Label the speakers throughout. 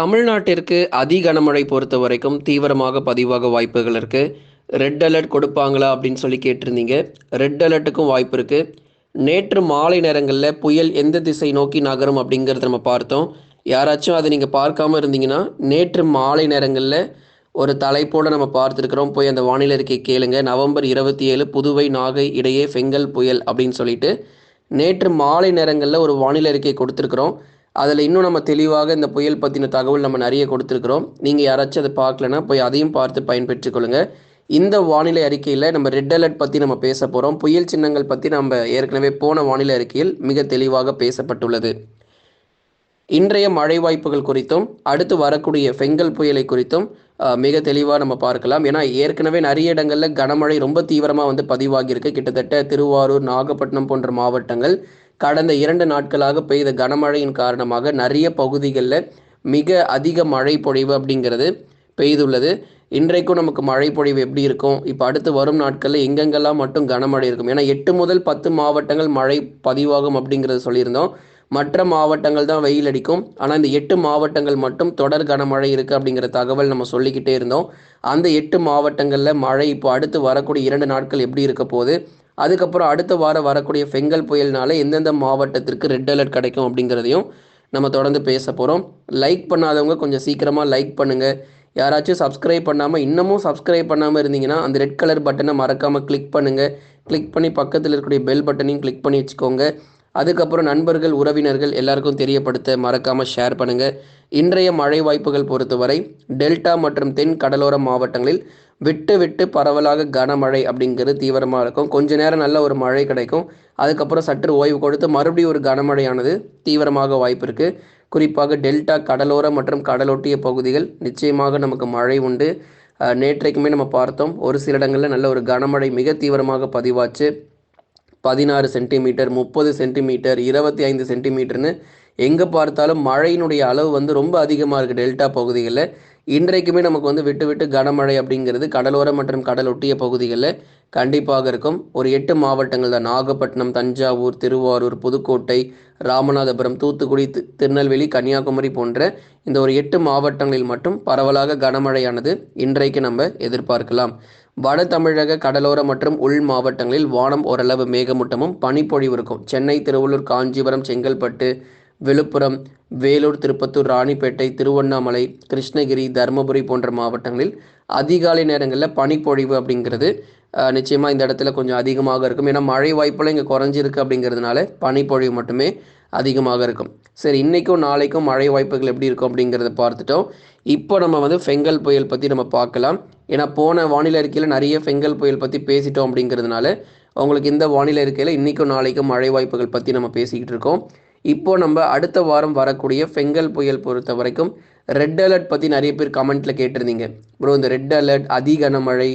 Speaker 1: தமிழ்நாட்டிற்கு அதி கனமழை பொறுத்த வரைக்கும் தீவிரமாக பதிவாக வாய்ப்புகள் இருக்குது ரெட் அலர்ட் கொடுப்பாங்களா அப்படின்னு சொல்லி கேட்டிருந்தீங்க. ரெட் அலர்ட்டுக்கும் வாய்ப்பு இருக்குது நேற்று மாலை நேரங்களில் புயல் எந்த திசை நோக்கி நகரும் அப்படிங்கிறத நம்ம பார்த்தோம். யாராச்சும் அதை நீங்கள் பார்க்காம இருந்தீங்கன்னா நேற்று மாலை நேரங்களில் ஒரு தலைப்போடு நம்ம பார்த்துருக்குறோம். போய் அந்த வானிலை இருக்கை கேளுங்க. நவம்பர் இருபத்தி ஏழு புதுவை நாகை இடையே ஃபெங்கல் புயல் அப்படின்னு சொல்லிட்டு நேற்று மாலை நேரங்களில் ஒரு வானிலை அறிக்கை கொடுத்துருக்குறோம். அதில் இன்னும் நம்ம தெளிவாக இந்த புயல் பற்றின தகவல் நம்ம நிறைய கொடுத்துருக்குறோம். நீங்கள் யாராச்சும் அதை பார்க்கலனா போய் அதையும் பார்த்து பயன்பெற்றுக்கொள்ளுங்க இந்த வானிலை அறிக்கையில் நம்ம ரெட் அலர்ட் பற்றி நம்ம பேச போகிறோம் புயல் சின்னங்கள் பற்றி நம்ம ஏற்கனவே போன வானிலை அறிக்கையில் மிக தெளிவாக பேசப்பட்டுள்ளது. இன்றைய மழை வாய்ப்புகள் குறித்தும் அடுத்து வரக்கூடிய ஃபெங்கல் புயலை குறித்தும் மிக தெளிவாக நம்ம பார்க்கலாம். ஏன்னா ஏற்கனவே நிறைய இடங்களில் கனமழை ரொம்ப தீவிரமாக வந்து பதிவாகியிருக்கு கிட்டத்தட்ட திருவாரூர் நாகப்பட்டினம் போன்ற மாவட்டங்கள் கடந்த இரண்டு நாட்களாக பெய்த கனமழையின் காரணமாக நிறைய பகுதிகளில் மிக அதிக மழை பொழிவு அப்படிங்கிறது பெய்துள்ளது. இன்றைக்கும் நமக்கு மழை பொழிவு எப்படி இருக்கும்? இப்போ அடுத்து வரும் நாட்களில் எங்கெங்கெல்லாம் மட்டும் கனமழை இருக்கும்? ஏன்னா எட்டு முதல் பத்து மாவட்டங்கள் மழை பதிவாகும் அப்படிங்கிறது சொல்லியிருந்தோம். மற்ற மாவட்டங்கள் தான் வெயில் அடிக்கும். ஆனால் இந்த எட்டு மாவட்டங்கள் மட்டும் தொடர் கனமழை இருக்குது அப்படிங்கிற தகவல் நம்ம சொல்லிக்கிட்டே இருந்தோம். அந்த எட்டு மாவட்டங்களில் மழை இப்போ அடுத்து வரக்கூடிய இரண்டு நாட்கள் எப்படி இருக்க போகுது? அதுக்கப்புறம் அடுத்த வாரம் வரக்கூடிய ஃபெங்கல் புயல்னால எந்தெந்த மாவட்டத்திற்கு ரெட் அலர்ட் கிடைக்கும் அப்படிங்கிறதையும் நம்ம தொடர்ந்து பேச போகிறோம் லைக் பண்ணாதவங்க கொஞ்சம் சீக்கிரமாக லைக் பண்ணுங்கள் யாராச்சும் சப்ஸ்கிரைப் பண்ணாமல் இன்னமும் சப்ஸ்கிரைப் பண்ணாமல் இருந்தீங்கன்னா அந்த ரெட் கலர் பட்டனை மறக்காமல் கிளிக் பண்ணுங்கள் கிளிக் பண்ணி பக்கத்தில் இருக்கக்கூடிய பெல் பட்டனையும் கிளிக் பண்ணி வச்சுக்கோங்க. அதுக்கப்புறம் நண்பர்கள் உறவினர்கள் எல்லாருக்கும் தெரியப்படுத்த மறக்காமல் ஷேர் பண்ணுங்கள் இன்றைய மழை வாய்ப்புகள் பொறுத்தவரை டெல்டா மற்றும் தென் கடலோர மாவட்டங்களில் விட்டு விட்டு பரவலாக கனமழை அப்படிங்கிறது தீவிரமாக இருக்கும். கொஞ்ச நேரம் நல்ல ஒரு மழை கிடைக்கும். அதுக்கப்புறம் சற்று ஓய்வு கொடுத்து மறுபடியும் ஒரு கனமழையானது தீவிரமாக வாய்ப்பு இருக்குது குறிப்பாக டெல்டா கடலோர மற்றும் கடலொட்டிய பகுதிகள் நிச்சயமாக நமக்கு மழை உண்டு. நேற்றைக்குமே நம்ம பார்த்தோம். ஒரு சில இடங்களில் நல்ல ஒரு கனமழை மிக தீவிரமாக பதிவாச்சு. பதினாறு சென்டிமீட்டர் முப்பது சென்டிமீட்டர் இருபத்தி ஐந்து சென்டிமீட்டர்னு எங்கே பார்த்தாலும் மழையினுடைய அளவு வந்து ரொம்ப அதிகமாக இருக்குது டெல்டா பகுதிகளில். இன்றைக்குமே நமக்கு வந்து விட்டு விட்டு கனமழை அப்படிங்கிறது கடலோர மற்றும் கடலொட்டிய பகுதிகளில் கண்டிப்பாக இருக்கும். ஒரு எட்டு மாவட்டங்கள் தான். நாகப்பட்டினம் தஞ்சாவூர் திருவாரூர் புதுக்கோட்டை ராமநாதபுரம் தூத்துக்குடி தி- திருநெல்வேலி கன்னியாகுமரி போன்ற இந்த ஒரு எட்டு மாவட்டங்களில் மட்டும் பரவலாக கனமழையானது இன்றைக்கு நம்ம எதிர்பார்க்கலாம். வட தமிழக கடலோர மற்றும் உள் மாவட்டங்களில் வானம் ஓரளவு மேகமூட்டமும் பனிப்பொழிவு இருக்கும். சென்னை திருவள்ளூர் காஞ்சிபுரம் செங்கல்பட்டு விழுப்புரம் வேலூர் திருப்பத்தூர் ராணிப்பேட்டை திருவண்ணாமலை கிருஷ்ணகிரி தருமபுரி போன்ற மாவட்டங்களில் அதிகாலை நேரங்களில் பனிப்பொழிவு அப்படிங்கிறது நிச்சயமாக இந்த இடத்துல கொஞ்சம் அதிகமாக இருக்கும். ஏன்னா மழை வாய்ப்பெல்லாம் இங்கே குறைஞ்சிருக்கு அப்படிங்கிறதுனால பனிப்பொழிவு மட்டுமே அதிகமாக இருக்கும். சரி இன்றைக்கும் நாளைக்கும் மழை வாய்ப்புகள் எப்படி இருக்கும் அப்படிங்கிறத பார்த்துட்டோம். இப்போ நம்ம வந்து ஃபெங்கல் புயல் பற்றி நம்ம பார்க்கலாம். ஏன்னா போன வானிலை அறிக்கையில் நிறைய ஃபெங்கல் புயல் பற்றி பேசிட்டோம் அப்படிங்கிறதுனால உங்களுக்கு இந்த வானிலை அறிக்கையில் இன்றைக்கும் நாளைக்கும் மழை வாய்ப்புகள் பற்றி நம்ம பேசிக்கிட்டு இருக்கோம். இப்போ நம்ம அடுத்த வாரம் வரக்கூடிய ஃபெங்கல் புயல் பொறுத்த வரைக்கும் ரெட் அலர்ட் பற்றி நிறைய பேர் கமெண்ட்டில் கேட்டிருந்தீங்க. ப்ரோ இந்த ரெட் அலர்ட் அதி கனமழை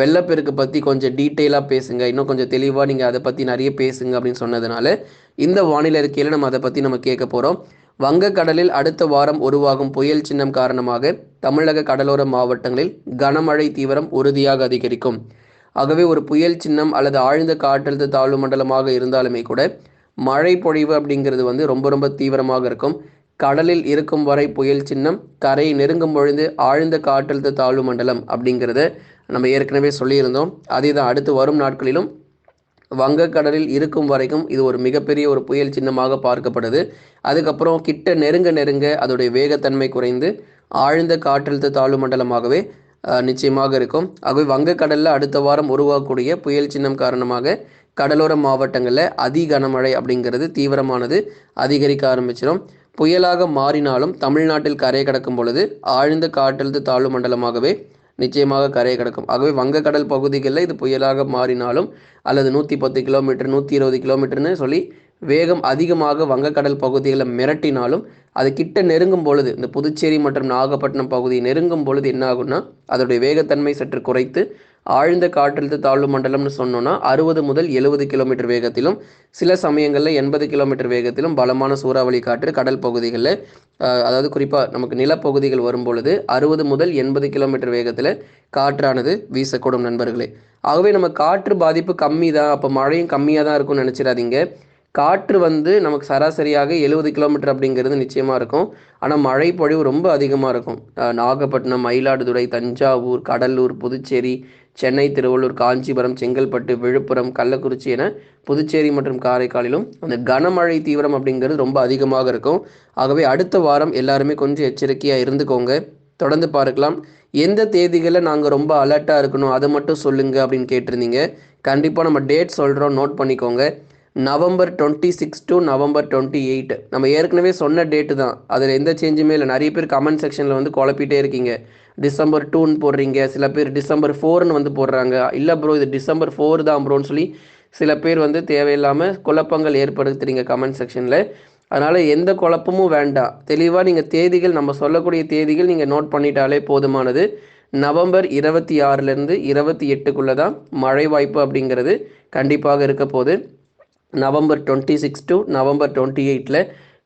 Speaker 1: வெள்ளப்பெருக்கு பற்றி கொஞ்சம் டீட்டெயிலாக பேசுங்க. இன்னும் கொஞ்சம் தெளிவாக நீங்கள் அதை பற்றி நிறைய பேசுங்க அப்படின்னு சொன்னதுனால இந்த வானிலை இருக்கையில் நம்ம அதை பற்றி நம்ம கேட்க போகிறோம் வங்கக்கடலில் அடுத்த வாரம் உருவாகும் புயல் சின்னம் காரணமாக தமிழக கடலோர மாவட்டங்களில் கனமழை தீவிரம் உறுதியாக அதிகரிக்கும். ஆகவே ஒரு புயல் சின்னம் அல்லது ஆழ்ந்த காற்றழுத்த தாழ்வு மண்டலமாக இருந்தாலுமே கூட மழை பொழிவு அப்படிங்கிறது வந்து ரொம்ப ரொம்ப தீவிரமாக இருக்கும். கடலில் இருக்கும் வரை புயல் சின்னம் கரை நெருங்கும் பொழுது ஆழ்ந்த காற்றழுத்த தாழ்வு மண்டலம் அப்படிங்கிறத நம்ம ஏற்கனவே சொல்லியிருந்தோம். அதே தான் அடுத்து வரும் நாட்களிலும் வங்கக்கடலில் இருக்கும் வரைக்கும் இது ஒரு மிகப்பெரிய ஒரு புயல் சின்னமாக பார்க்கப்படுது. அதுக்கப்புறம் கிட்ட நெருங்க நெருங்க அதோடைய வேகத்தன்மை குறைந்து ஆழ்ந்த காற்றழுத்த தாழ்வு மண்டலமாகவே நிச்சயமாக இருக்கும். ஆகவே வங்கக்கடலில் அடுத்த வாரம் உருவாகக்கூடிய புயல் சின்னம் காரணமாக கடலோர மாவட்டங்களில் அதி கனமழை அப்படிங்கிறது தீவிரமானது அதிகரிக்க ஆரம்பிச்சிடும் புயலாக மாறினாலும் தமிழ்நாட்டில் கரையை கடக்கும் பொழுது ஆழ்ந்த காற்றழுத்த தாழ்வு மண்டலமாகவே நிச்சயமாக கரையை கடக்கும். ஆகவே வங்கக்கடல் பகுதிகளில் இது புயலாக மாறினாலும் அல்லது நூற்றி பத்து கிலோமீட்டர் நூற்றி இருபது கிலோமீட்டர்னு சொல்லி வேகம் அதிகமாக வங்கக்கடல் பகுதிகளை மிரட்டினாலும் அது கிட்ட நெருங்கும் பொழுது இந்த புதுச்சேரி மற்றும் நாகப்பட்டினம் பகுதி நெருங்கும் பொழுது என்ன ஆகும்னா அதோடைய வேகத்தன்மை சற்று குறைத்து ஆழ்ந்த காற்றழுத்த தாழ்வு மண்டலம்னு சொன்னோம்னா அறுபது முதல் எழுபது கிலோமீட்டர் வேகத்திலும் சில சமயங்களில் எண்பது கிலோமீட்டர் வேகத்திலும் பலமான சூறாவளி காற்று கடல் பகுதிகளில் அதாவது குறிப்பாக நமக்கு நிலப்பகுதிகள் வரும் பொழுது அறுபது முதல் எண்பது கிலோமீட்டர் வேகத்தில் காற்றானது வீசக்கூடும் நண்பர்களே. ஆகவே நம்ம காற்று பாதிப்பு கம்மி தான் அப்போ மழையும் கம்மியாக தான் இருக்கும்னு நினச்சிடாதீங்க. காற்று வந்து நமக்கு சராசரியாக எழுபது கிலோமீட்டர் அப்படிங்கிறது நிச்சயமாக இருக்கும். ஆனால் மழை பொழிவு ரொம்ப அதிகமாக இருக்கும். நாகப்பட்டினம் மயிலாடுதுறை தஞ்சாவூர் கடலூர் புதுச்சேரி சென்னை திருவள்ளூர் காஞ்சிபுரம் செங்கல்பட்டு விழுப்புரம் கள்ளக்குறிச்சி என புதுச்சேரி மற்றும் காரைக்காலிலும் அந்த கனமழை தீவிரம் அப்படிங்கிறது ரொம்ப அதிகமாக இருக்கும். ஆகவே அடுத்த வாரம் எல்லாருமே கொஞ்சம் எச்சரிக்கையாக இருந்துக்கோங்க. தொடர்ந்து பார்க்கலாம். எந்த தேதிகளில் நாங்கள் ரொம்ப அலர்ட்டாக இருக்கணும் அதை மட்டும் சொல்லுங்கள் அப்படின்னு கேட்டிருந்தீங்க. கண்டிப்பாக நம்ம டேட் சொல்கிறோம் நோட் பண்ணிக்கோங்க. November twenty six to November twenty eight. நம்ம ஏற்கனவே சொன்ன டேட்டு தான். அதில் எந்த சேஞ்சுமே இல்லை. நிறைய பேர் கமெண்ட் செக்ஷனில் வந்து குழப்பிட்டே இருக்கீங்க. டிசம்பர் டூன்னு போடுறீங்க. சில பேர் டிசம்பர் ஃபோர்னு வந்து போடுறாங்க. இல்லை ப்ரோ இது டிசம்பர் ஃபோர் தான் ப்ரோன்னு சொல்லி சில பேர் வந்து தேவையில்லாமல் குழப்பங்கள் ஏற்படுத்துறீங்க கமெண்ட் செக்ஷனில் அதனால் எந்த குழப்பமும் வேண்டாம். தெளிவாக நீங்கள் தேதிகள் நம்ம சொல்லக்கூடிய தேதிகள் நீங்கள் நோட் பண்ணிட்டாலே போதுமானது. நவம்பர் இருபத்தி ஆறுலேருந்து இருபத்தி எட்டுக்குள்ளே தான் மழை வாய்ப்பு அப்படிங்கிறது கண்டிப்பாக இருக்க போகுது. November twenty six to November twenty எயிட்டில்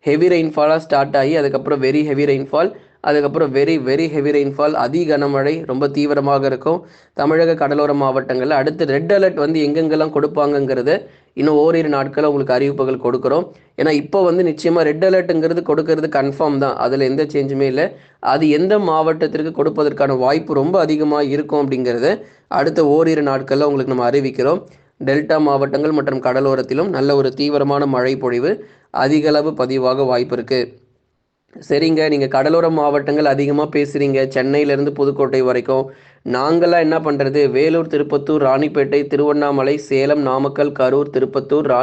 Speaker 1: ஹெவி ரெயின்ஃபாலாக ஸ்டார்ட் ஆகி அதுக்கப்புறம் வெரி ஹெவி ரெயின்ஃபால் அதுக்கப்புறம் வெரி வெரி ஹெவி ரெயின்ஃபால் அதி கனமழை ரொம்ப தீவிரமாக இருக்கும். தமிழக கடலோர மாவட்டங்களில் அடுத்து ரெட் அலர்ட் வந்து எங்கெங்கெல்லாம் கொடுப்பாங்கங்கிறத இன்னும் ஓரிரு நாட்களில் உங்களுக்கு அறிவிப்புகள் கொடுக்குறோம். ஏன்னா இப்போ வந்து நிச்சயமாக ரெட் அலர்ட்டுங்கிறது கொடுக்கறது கன்ஃபார்ம் தான். அதில் எந்த சேஞ்சுமே இல்லை. அது எந்த மாவட்டத்திற்கு கொடுப்பதற்கான வாய்ப்பு ரொம்ப அதிகமாக இருக்கும் அப்படிங்கிறத அடுத்த ஓரிரு நாட்களில் உங்களுக்கு நம்ம அறிவிக்கிறோம். டெல்டா மாவட்டங்கள் மற்றும் கடலோரத்திலும் நல்ல ஒரு தீவிரமான மழை பொழிவு அதிகளவு பதிவாக வாய்ப்பு இருக்குது சரிங்க நீங்கள் கடலோர மாவட்டங்கள் அதிகமாக பேசுகிறீங்க சென்னையிலேருந்து புதுக்கோட்டை வரைக்கும். நாங்களாம் என்ன பண்ணுறது வேலூர் திருப்பத்தூர் ராணிப்பேட்டை திருவண்ணாமலை சேலம் நாமக்கல் கரூர் திருப்பத்தூர் ரா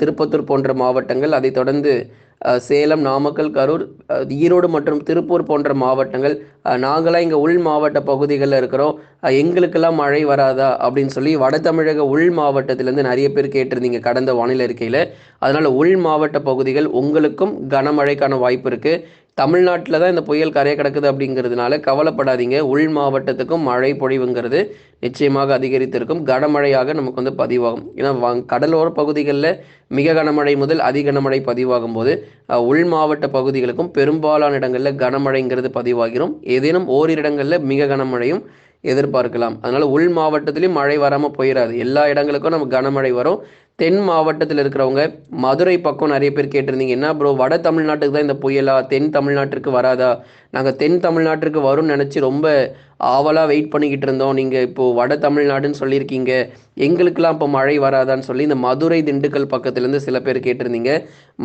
Speaker 1: திருப்பத்தூர் போன்ற மாவட்டங்கள். அதைத் தொடர்ந்து சேலம் நாமக்கல் கரூர் ஈரோடு மற்றும் திருப்பூர் போன்ற மாவட்டங்கள். நாங்களாம் இங்கே உள் மாவட்ட பகுதிகளில் இருக்கிறோம். எங்களுக்கெல்லாம் மழை வராதா அப்படின்னு சொல்லி வட தமிழக உள் மாவட்டத்திலேருந்து நிறைய பேர் கேட்டிருந்தீங்க கடந்த வானிலை இருக்கையில் அதனால் உள் மாவட்ட பகுதிகள் உங்களுக்கும் கனமழைக்கான வாய்ப்பு இருக்குது தமிழ்நாட்டில் தான் இந்த புயல் கரையை கிடக்குது அப்படிங்கிறதுனால கவலைப்படாதீங்க. உள் மாவட்டத்துக்கும் மழை பொழிவுங்கிறது நிச்சயமாக அதிகரித்திருக்கும். கனமழையாக நமக்கு வந்து பதிவாகும். ஏன்னா கடலோர பகுதிகளில் மிக கனமழை முதல் அதி கனமழை பதிவாகும் போது உள் மாவட்ட பகுதிகளுக்கும் பெரும்பாலான இடங்களில் கனமழைங்கிறது பதிவாகிறோம் ஏதேனும் ஓரிரு இடங்களில் மிக கனமழையும் எதிர்பார்க்கலாம். அதனால உள் மாவட்டத்திலையும் மழை வராமல் போயிடாது எல்லா இடங்களுக்கும் நமக்கு கனமழை வரும். தென் மாவட்டத்தில் இருக்கிறவங்க மதுரை பக்கம் நிறைய பேர் கேட்டிருந்தீங்க என்ன ப்ரோ வட தமிழ்நாட்டுக்கு தான் இந்த புயலா? தென் தமிழ்நாட்டிற்கு வராதா? நாங்கள் தென் தமிழ்நாட்டிற்கு வரும்னு நினச்சி ரொம்ப ஆவலாக வெயிட் பண்ணிக்கிட்டு இருந்தோம். நீங்கள் இப்போது வட தமிழ்நாடுன்னு சொல்லியிருக்கீங்க. எங்களுக்கெல்லாம் இப்போ மழை வராதான்னு சொல்லி இந்த மதுரை திண்டுக்கல் பக்கத்துலேருந்து சில பேர் கேட்டிருந்தீங்க.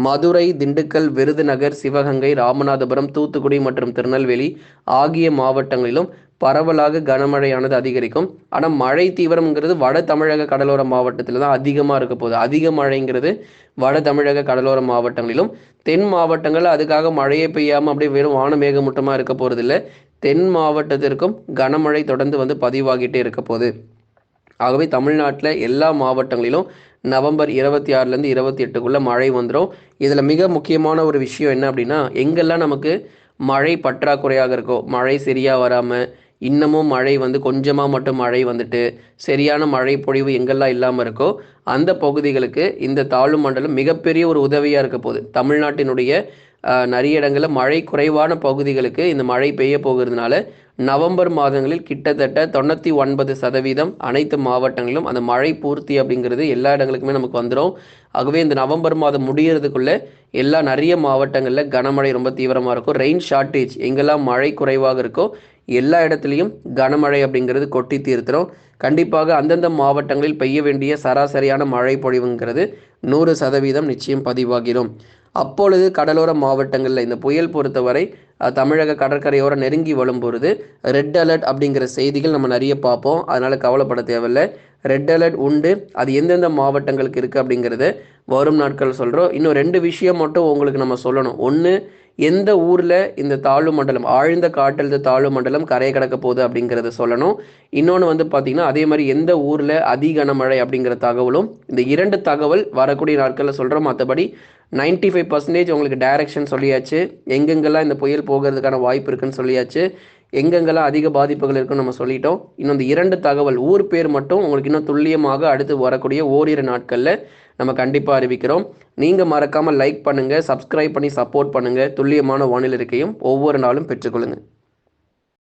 Speaker 1: மதுரை திண்டுக்கல் விருதுநகர் சிவகங்கை ராமநாதபுரம் தூத்துக்குடி மற்றும் திருநெல்வேலி ஆகிய மாவட்டங்களிலும் பரவலாக கனமழையானது அதிகரிக்கும். ஆனால் மழை தீவிரம்ங்கிறது வட தமிழக கடலோர மாவட்டத்தில் தான் அதிகமாக இருக்க போகுது. அதிக மழைங்கிறது வட தமிழக கடலோர மாவட்டங்களிலும். தென் மாவட்டங்களில் அதுக்காக மழையே பெய்யாமல் அப்படியே வெறும் வான மேகமூட்டமாக இருக்க போகிறதில்ல தென் மாவட்டத்திற்கும் கனமழை தொடர்ந்து வந்து பதிவாகிட்டே இருக்க போகுது. ஆகவே தமிழ்நாட்டில் எல்லா மாவட்டங்களிலும் நவம்பர் இருபத்தி ஆறுலேருந்து இருபத்தி எட்டுக்குள்ளே மழை வந்துடும் இதில் மிக முக்கியமான ஒரு விஷயம் என்ன அப்படின்னா எங்கெல்லாம் நமக்கு மழை பற்றாக்குறையாக இருக்கோ மழை சரியாக வராமல் இன்னமும் மழை வந்து கொஞ்சமாக மட்டும் மழை வந்துட்டு சரியான மழை பொழிவு எங்கெல்லாம் இல்லாமல் இருக்கோ அந்த பகுதிகளுக்கு இந்த தாழ்வு மண்டலம் மிகப்பெரிய ஒரு உதவியாக இருக்க போகுது. தமிழ்நாட்டினுடைய நிறைய இடங்களில் மழை குறைவான பகுதிகளுக்கு இந்த மழை பெய்ய போகிறதுனால நவம்பர் மாதங்களில் கிட்டத்தட்ட தொண்ணூற்றி ஒன்பது சதவீதம் அனைத்து மாவட்டங்களிலும் அந்த மழை பூர்த்தி அப்படிங்கிறது எல்லா இடங்களுக்குமே நமக்கு வந்துடும் ஆகவே இந்த நவம்பர் மாதம் முடியறதுக்குள்ள எல்லா நிறைய மாவட்டங்களில் கனமழை ரொம்ப தீவிரமாக இருக்கும். ரெயின் ஷார்ட்டேஜ் எங்கெல்லாம் மழை குறைவாக இருக்கோ எல்லா இடத்துலையும் கனமழை அப்படிங்கிறது கொட்டி தீர்த்துறோம் கண்டிப்பாக அந்தந்த மாவட்டங்களில் பெய்ய வேண்டிய சராசரியான மழை பொழிவுங்கிறது நூறு சதவீதம் நிச்சயம் பதிவாகிடும் அப்பொழுது கடலோர மாவட்டங்களில் இந்த புயல் பொறுத்தவரை தமிழக கடற்கரையோரம் நெருங்கி வரும்பொழுது ரெட் அலர்ட் அப்படிங்கிற செய்திகள் நம்ம நிறைய பார்ப்போம். அதனால் கவலைப்பட தேவையில்லை. ரெட் அலர்ட் உண்டு. அது எந்தெந்த மாவட்டங்களுக்கு இருக்குது அப்படிங்கிறத வரும் நாட்கள் சொல்கிறோம் இன்னும் ரெண்டு விஷயம் மட்டும் உங்களுக்கு நம்ம சொல்லணும். ஒன்று எந்த ஊரில் இந்த தாழ்வு மண்டலம் ஆழ்ந்த காற்றழுத்த தாழ்வு மண்டலம் கரையை கடக்க போகுது அப்படிங்கிறத சொல்லணும். இன்னொன்று வந்து பார்த்திங்கன்னா அதே மாதிரி எந்த ஊரில் அதி கனமழை அப்படிங்கிற தகவலும் இந்த இரண்டு தகவல் வரக்கூடிய நாட்களில் சொல்கிறோம் மற்றபடி 95% ஃபைவ் பர்சன்டேஜ் உங்களுக்கு டைரக்ஷன் சொல்லியாச்சு. எங்கெங்கெல்லாம் இந்த புயல் போகிறதுக்கான வாய்ப்பு இருக்குன்னு சொல்லியாச்சு. எங்கெங்கெல்லாம் அதிக பாதிப்புகள் இருக்குன்னு நம்ம சொல்லிட்டோம். இன்னும் இந்த இரண்டு தகவல் ஊர் பேர் மட்டும் உங்களுக்கு இன்னும் துல்லியமாக அடுத்து வரக்கூடிய ஓரிரு நாட்களில் நம்ம கண்டிப்பாக அறிவிக்கிறோம். நீங்கள் மறக்காமல் லைக் பண்ணுங்கள் சப்ஸ்கிரைப் பண்ணி சப்போர்ட் பண்ணுங்கள் துல்லியமான வானிலை இருக்கையும் ஒவ்வொரு நாளும் பெற்றுக்கொள்ளுங்கள்